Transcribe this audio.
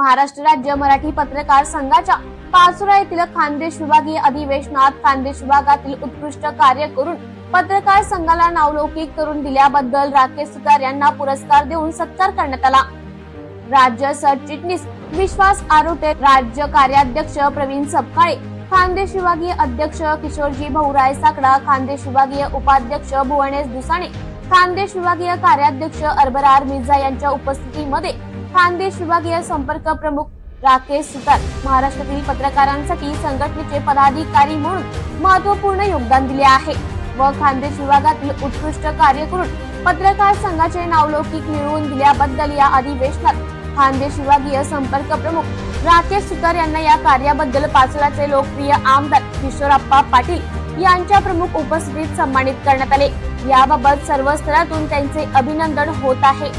महाराष्ट्र राज्य मराठी पत्रकार संघाच्या पाचोरा येथील खानदेश विभागीय अधिवेशनात खानदेश विभागातील उत्कृष्ट कार्य करून पत्रकार संघाला नावलौकिक करून दिल्याबद्दल राकेश सुतार यांना पुरस्कार देऊन सत्कार करण्यात आला. राज्य सरचिटणीस विश्वास आरोटे राज्य कार्याध्यक्ष प्रवीण सपकाळे खानदेश विभागीय अध्यक्ष किशोरजी भाऊराय साकडा खानदेश विभागीय उपाध्यक्ष भुवनेश दुसाणे खानदेश विभागीय कार्याध्यक्ष अरबरार मिर्झा यांच्या उपस्थितीमध्ये खानदेश विभागीय संपर्क प्रमुख राकेश सुतार महाराष्ट्रातील पत्रकारांसाठी संघटनेचे पदाधिकारी म्हणून महत्त्वपूर्ण योगदान दिले आहे. व खानदेश विभागातील उत्कृष्ट कार्य करून पत्रकार संघाचे नावलौकिक मिळवून दिल्याबद्दल या अधिवेशनात खानदेश विभागीय संपर्क प्रमुख राकेश सुतार यांना या कार्याबद्दल पाचोराचे लोकप्रिय आमदार किशोरप्पा पाटील यांच्या प्रमुख उपस्थितीत सन्मानित करण्यात आले. याबाबत सर्व स्तरातून त्यांचे अभिनंदन होत आहे.